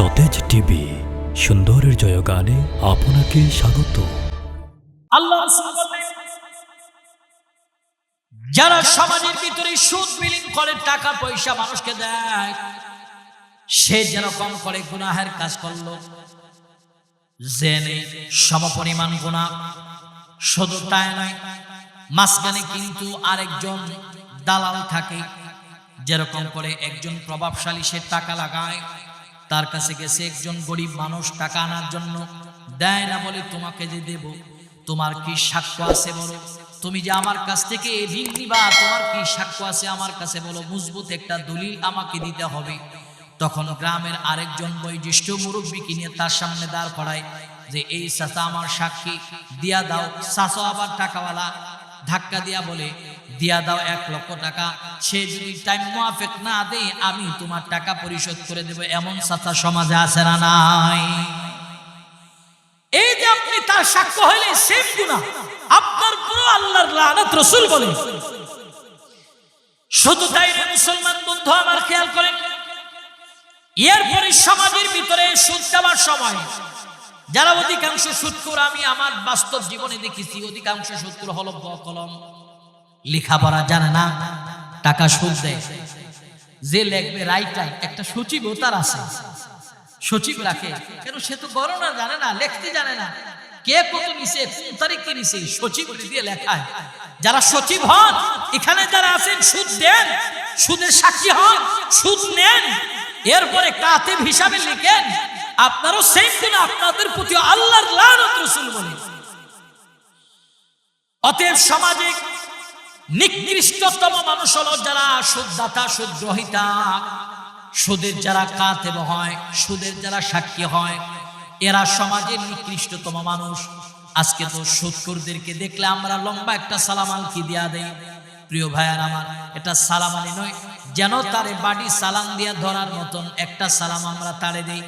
সতেজ টিভি, সুন্দরের জয়গানে আপনাকে স্বাগত। আল্লাহ যারা সমাজের ভিতরে সুদ বিলীন করে, টাকা, পয়সা মানুষকে দেয়, সে যেরকম করে, গুনাহের কাজ করল। জেনে সমপরিমাণ গুণা শুধু তাই নয়, মাঝখানে কিন্তু আরেকজন দালাল থাকে, যেরকম করে একজন প্রভাবশালী সে টাকা লাগায়। তার কাছে গেছে, একজন গরিব মানুষ, টাকা আনার জন্য দেয় না বলে তোমাকে যে দেব? তোমার কি সাক্ষ্য আছে বলো? তুমি যে আমার কাছ থেকে ঋণ নিবা তোমার কি সাক্ষ্য আছে আমার কাছে বলো? মজবুত একটা দলিল আমাকে দিতে হবে। তখন গ্রামের আরেকজন বয়োজ্যেষ্ঠ মুরব্বীকে নিয়ে তার সামনে দাঁড় করায় যে, এই চাচা আমার সাক্ষী, দিয়া দাও। চাচা আবার টাকাওয়ালা ধাক্কা দিয়া বলে দিয়া দাও এক লক্ষ টাকা। সে যদি টাইম মোয়াফেক না দেয়, আমি তোমার টাকা পরিশোধ করে দেব। এমন চাচা সমাজে আছে না নাই? এই যে আপনি তার সাক্ষ্য হইলে সেম গুণা আপনার পুরো আল্লাহর লানত রসুল বলে। শুধু তাই মুসলমান বন্ধু, আমার খেয়াল করেন, এরপরে সমাজের ভিতরে সুদ দেওয়ার সময়, যারা অধিকাংশ সুৎকুর আমি আমার বাস্তব জীবনে দেখেছি, অধিকাংশ সুৎকুর হল ব কলম লেখাপড়া জানে না, টাকা সুদ দেয়। যে লেখবে রাইটার, একটা সচিব ও তার আছে। সচিব রাখে। কেন সে তো গণনা জানে না, লিখতে জানে না। কে কত নিছে, কোন তারিখে নিছে, সচিব দিয়ে লেখায়। যারা সচিব হন, এখানে যারা আছেন, সুদ দেন, সুদের সাক্ষী হন, সুদ নেন। এরপরে কাতিব হিসাবে লিখেন, আপনারও সেম দিন আপনাদের প্রতি আল্লাহর লানত রসুল বলে। অতএব সমাজে নিকৃষ্টতম মানুষ হলো যারা সুদদাতা সুদ্রোহিতা সুদের যারা কাতেব হয়, সুদের যারা সাক্ষী হয়, এরা সমাজের নিকৃষ্টতম মানুষ। আজকে তো সুদকুরদেরকে দেখলে আমরা লম্বা একটা সালামাল কি দিয়া দেই। প্রিয় ভাইয়ার আমার, এটা সালামালি নয়, যেন তারে বাড়ি সালাম দিয়া ধরার মতন একটা সালাম আমরা তারে দেই।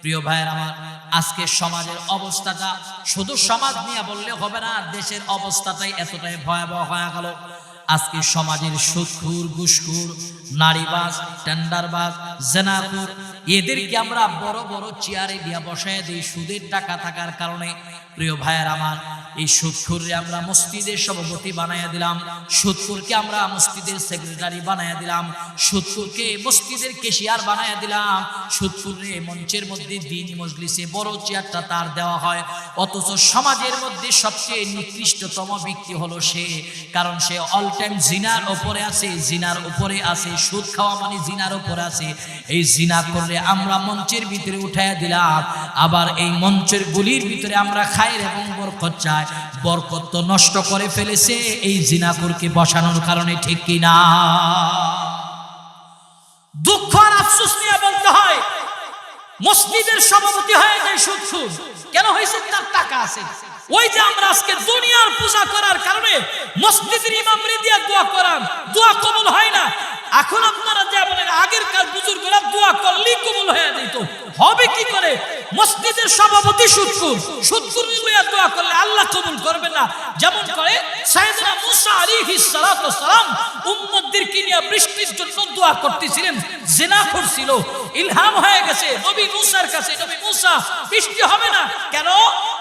প্রিয় ভাইয়ের আমার, আজকে সমাজের অবস্থাটা শুধু সমাজ নিয়ে বললে হবে না, দেশের অবস্থাটাই এতটাই ভয়াবহ হয়ে গেল। আজকে সমাজের শত্রুর গুসকুর নারীবাজ, টেন্ডারবাজ, জেনাকুর, এদেরকে আমরা বড় বড় চেয়ারে দিয়া বসায় দিই সুদের টাকা থাকার কারণে। প্রিয় ভাইয়ের আমার এই সুদখুররে আমরা মসজিদের সভাপতি বানাইয়া দিলাম, সুদখুরকে আমরা মসজিদের সেক্রেটারি বানাইয়া দিলাম, সুদখুরকে মসজিদের কেশিয়ার বানাইয়া দিলাম, সুদখুররে মঞ্চের মধ্যে দিন মজলিসে বড় চেয়ারটা তার দেওয়া হয়, অথচ সমাজের মধ্যে সবচেয়ে নিকৃষ্টতম ব্যক্তি হলো সে, কারণ সে অল টাইম জিনার ওপরে আছে, জিনার উপরে আছে, সুদ খাওয়া মানে জিনার উপরে আছে, এই জিনা করলে আমরা মঞ্চের ভিতরে উঠাইয়া দিলাম, আবার এই মঞ্চের গুলির ভিতরে আমরা খায়ের এবং বরকত চাই। বরকত তো নষ্ট করে ফেলেছে, এই জিনাকুরকে বসানোর কারণে ঠিক কিনা? দুঃখ আর আফসোস নিয়ে বলতে হয়, মসজিদের সভাপতি হয়ে যায় সুদ কেন হয়েছে? তার টাকা আছে। ওই যে আমরা আজকে দুনিয়ার পূজা করার কারণে মসজিদের ইমামরে দিয়ে দোয়া করান, দোয়া কবুল হয় না। এখন আপনারা যা বলেন আগেরকার বুজুর্গরা দোয়া করলি কবুল হয়ে যেত। হবে কি করে? মসজিদের সভাপতি সুৎকুর সুৎকুর দোয়া করলে আল্লাহ কবুল করবে না। যেমন মুসা আলাইহিস উম্মতদেরকে নিয়ে বৃষ্টির জন্য দোয়া করতেছিলেন, জিনা করছিল। ইলহাম হয়ে গেছে, নবী মুসার কাছে, নবী মুসা, বৃষ্টি হবে না, কেন?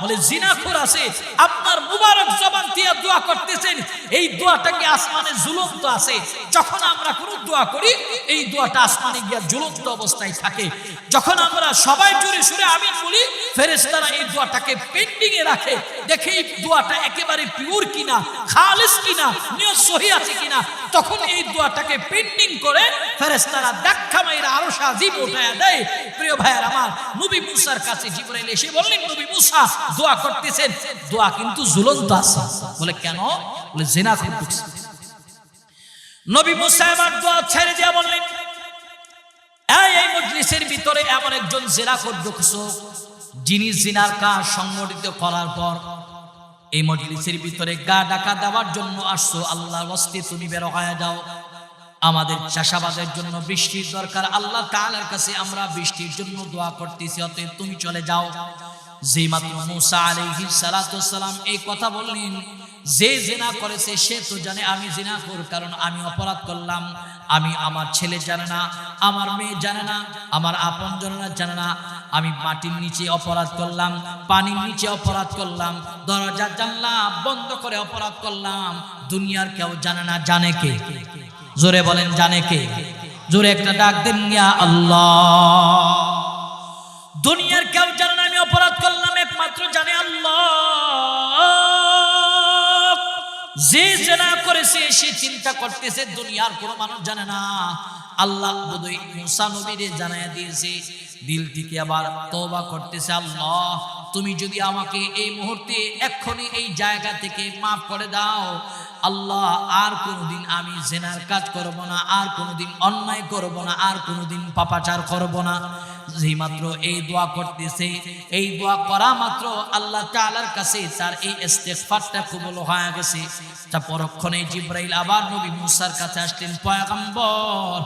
বলে, জিনাখোর আছে, আপনার মুবারক জবান দিয়ে দোয়া করতেছেন, এই দোয়াটা কি আসমানে ঝুলন্ত আছে। যখন আমরা কোনো দোয়া করি, এই দোয়াটা আসমানে গিয়া ঝুলন্ত অবস্থায় থাকে। যখন আমরা সবাই জোরে সুরে আমিন বলি, ফেরেশতারা এই দোয়াটাকে পেন্ডিং এ রাখে। দেখে দোয়াটা একেবারে পিওর কিনা, খালিস কিনা সহি আছে কিনা, তখন এই দোয়াটাকে পেন্ডিং করে ফেরেশতারা দেখা মাইরা আরও সাজিব দেয়। প্রিয় আমার নবী মুসার কাছে জিবরাইল এসে বললেন, নবী মুসা, দোয়া করতেছেন? দোয়া কিন্তু আছে। বলে, কেন? বলে, জেনা করে নবী মুসা এবার দোয়া ছেড়ে দিয়া বললেন, এই মজলিসের ভিতরে এমন একজন জেনা করে যিনি জিনার কাজ সংগঠিত করার পর এই মজলিসের ভিতরে গা ডাকা দেওয়ার জন্য আসছো, আল্লাহর ওয়াস্তে তুমি বের হয়ে যাও। আমাদের চাষাবাদের জন্য বৃষ্টির দরকার, আল্লাহ তাআলার কাছে আমরা বৃষ্টির জন্য দোয়া করতেছি, অতএব তুমি চলে যাও। যে মাত্র মুসা আলাইহিস সালাতু সালাম এই কথা বললেন, যে জিনা করেছে সে তো জানে আমি জিনা কর, কারণ আমি অপরাধ করলাম। আমি আমার ছেলে জানে না, আমার মেয়ে জানে না, আমার আপন জনেরা জানে না। আমি মাটির নিচে অপরাধ করলাম, পানির নিচে অপরাধ করলাম, দরজা জানলা বন্ধ করে অপরাধ করলাম। দুনিয়ার কেউ জানে না, জানে কে? জোরে বলেন, জানে কে? জোরে একটা ডাক দেন আল্লাহ। দুনিয়ার কেউ জানে না, আমি অপরাধ করলাম, একমাত্র জানে আল্লাহ। যে জেনা করেছে, সে চিন্তা করতেছে, দুনিয়ার কোনো মানুষ জানে না। আল্লাহ বোধহয় মুসা জানাইয়া দিয়েছে দিল থেকে আবার তওবা করতেছে, আল্লাহ, তুমি যদি আমাকে এই মুহূর্তে এক্ষুনি এই জায়গা থেকে মাফ করে দাও, আল্লাহ, আর কোনোদিন আমি জেনার কাজ করব না, আর কোনোদিন অন্যায় করব না, আর কোনোদিন পাপাচার করব না। যেই মাত্র এই দোয়া করতেছে। এই দোয়া করা মাত্র আল্লাহ তাআলার কাছে তার এই ইস্তেগফারটা কবুল হয়ে গেছে। তা পরক্ষণে জিব্রাইল আবার নবী মুসার কাছে আসলেন, পয়গম্বর,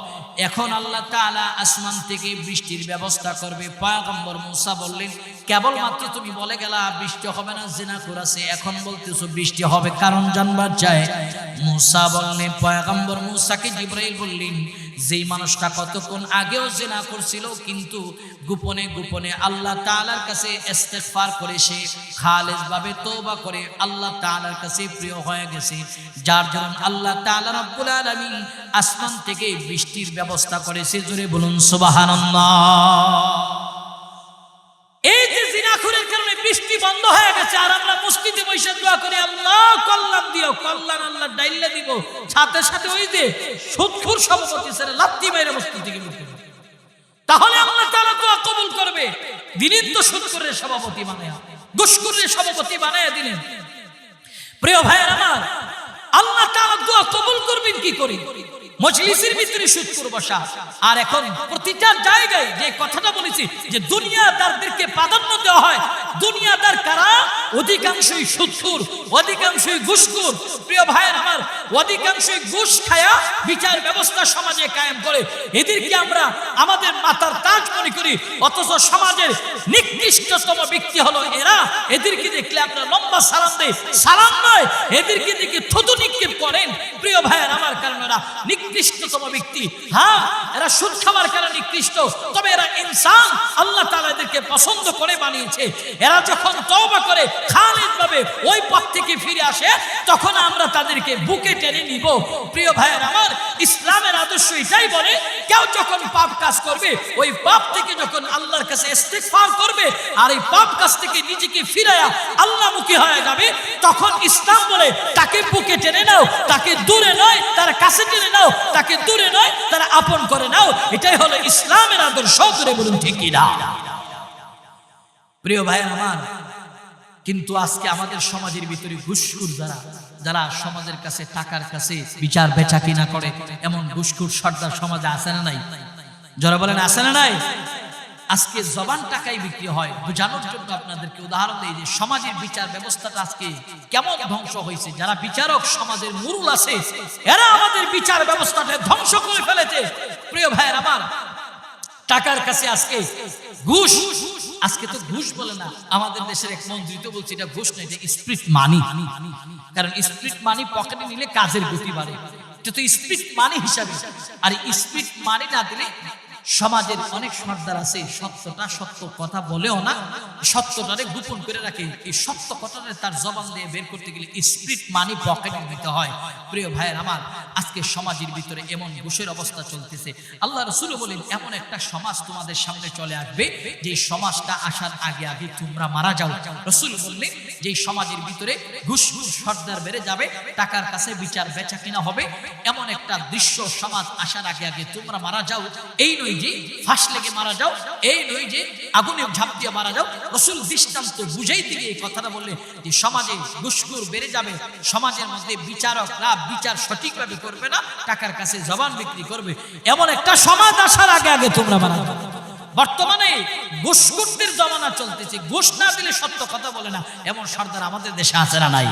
এখন আল্লাহ তাআলা আসমান থেকে বৃষ্টির ব্যবস্থা করবে। পয়গম্বর মুসা বললেন, কেবলমাত্র তুমি বলে গেলা, বৃষ্টি হবে না, জেনা করেছে। এখন বলতেছো বৃষ্টি হবে, কারণ জানবার চায় মুসা বললেন, পয়গম্বর মুসাকে জিব্রাইল বললেন যেই মানুষটা কতক্ষণ আগেও জেনা করছিল, কিন্তু গোপনে গোপনে আল্লাহ তাআলার কাছে ইস্তেগফার করে সে খালেজ ভাবে তওবা করে আল্লাহ তাআলার কাছে প্রিয় হয়ে গেছে। যার জন্য আল্লাহ তাআলা রব্বুল আলামিন আসমান থেকে বৃষ্টির ব্যবস্থা করেছে। জোরে বলুন, সুবহানাল্লাহ। এই যে জিনাখুরের কারণে বৃষ্টি বন্ধ হয়ে গেছে, আর আমরা মসজিদে বসে দোয়া করি, আল্লাহ কল্যাণ আল্লাহ ডাইলে দিব। সাথে সাথে ওই যে সুদখুর সভাপতি স্যার লাত্তি মেরে মসজিদ থেকে তাহলে আল্লাহ তারা তো কবুল করবে। দিনের তো সুদখুরের সভাপতি বানায়, দুষ্করের সভাপতি বানায় দিলেন। প্রিয় ভাইয়ের আমার, আল্লাহ তারা দোয়া কবুল করবেন কি করি? মজলিসের ভিতরে সুদপুর বসা আর এখন প্রতিটা জায়গায় যে কথাটা বলেছি, যে দুনিয়াদারদেরকে প্রাধান্য দেওয়া হয়, দুনিয়াদার কারা? অধিকাংশই সুদপুর অধিকাংশই ঘুষখোর। প্রিয় ভাইয়ের আমার, অধিকাংশই ঘুষ খায়া বিচার ব্যবস্থা সমাজে কায়েম করে। এদেরকে আমরা আমাদের মাতার তাজ মনে করি, অথচ সমাজের নিকৃষ্টতম ব্যক্তি হলো এরা। এদেরকে দেখলে আপনার লম্বা সালাম দেয়। সালাম নয়, এদেরকে দেখে থুতু নিক্ষেপ করেন। প্রিয় ভাইয়ের, আমার কারণ এরা নিকৃষ্টতম ব্যক্তি। হ্যাঁ এরা সুদ খাবার কারণে নিকৃষ্ট। তবে এরা ইনসান এদেরকে পছন্দ করে বানিয়েছে। এরা যখন তওবা করে খালিদ ভাবে ওই পথ থেকে ফিরে আসে, তখন আমরা তাদেরকে বুকে টেনে নিব। প্রিয় ভাইয়ের আমার, ইসলামের আদর্শ এটাই বলে, কেউ যখন পাপ কাজ করবে, ওই পাপ থেকে যখন আল্লাহর কাছে ইস্তেগফার করবে, আর এই পাপ কাজ থেকে নিজেকে ফিরায়া আল্লাহমুখী হয়ে যাবে, তখন ইসলাম বলে, তাকে বুকে টেনে নাও, তাকে দূরে নয়, তার কাছে টেনে নাও, তাকে দূরে নয়, তারা আপন করে নাও। এটাই হলো ইসলামের আদর্শ করে বলুন ঠিকই না প্রিয় ভাই আমার, কিন্তু আজকে আমাদের সমাজের ভিতরে ঘুষখুর যারা যারা সমাজের কাছে, টাকার কাছে বিচার বেচা কিনা করে, এমন ঘুষখুর সর্দার সমাজে আছে না নাই? যারা বলেন, আছে না নাই? আজকে জবান টাকায় বিক্রি হয়। বোঝানোর জন্য আপনাদেরকে উদাহরণ দিই যে, সমাজের বিচার ব্যবস্থাটা আজকে কেমন ধ্বংস হয়েছে? যারা বিচারক সমাজের মুরুল আছে, এরা আমাদের বিচার ব্যবস্থাটা ধ্বংস করে ফেলেছে। প্রিয় ভাইয়ের আমার, টাকার কাছে আজকে ঘুষ আজকে তো ঘুষ বলে না, আমাদের দেশের এক মন্ত্রী তো বলছে এটা ঘুষ এটা স্প্রিট মানি। কারণ স্প্রিট মানি পকেটে নিলে কাজের গতি বাড়ে। তো স্প্রিট মানি হিসাবে। আর স্প্রিট মানি না দিলে সমাজের অনেক সর্দার আছে, সত্যটা সত্য কথা বলেও না, সত্যটারে গোপন করে রাখে। এই সত্য কথাটা তার জবান দিয়ে বের করতে গেলে স্প্রিট মানি পকেটে দিতে হয়। প্রিয় ভাইয়ের আমার, আজকে সমাজের ভিতরে এমন ঘুষের অবস্থা চলতেছে। আল্লাহ রসুল বলেন, এমন একটা সমাজ তোমাদের সামনে চলে আসবে, যে সমাজটা আসার আগে আগে তোমরা মারা যাও। রসুল বললেন যে সমাজের ভিতরে ঘুষ ঘুষ সর্দার বেড়ে যাবে, টাকার কাছে বিচার বেচা কিনা হবে, এমন একটা দৃশ্য সমাজ আসার আগে আগে তোমরা মারা যাও। এই নয় যে ফাঁস লেগে মারা যাও, এই নয় যে আগুনে ঝাঁপ দিয়ে মারা যাও। রসুল দৃষ্টান্ত বুঝাই দিকে এই কথাটা বললে যে সমাজে ঘুষখুর বেড়ে যাবে, সমাজের মধ্যে বিচারকরা বিচার সঠিকভাবে করবে না, টাকার কাছে জবান বিক্রি করবে। এমন একটা সমাজ আসার আগে আগে তোমরা মারা যাও বর্তমানে ঘুষখুরদের জমানা চলতেছে, ঘুষ না দিলে সত্য কথা বলে না, এমন সর্দার আমাদের দেশে আছে না নাই?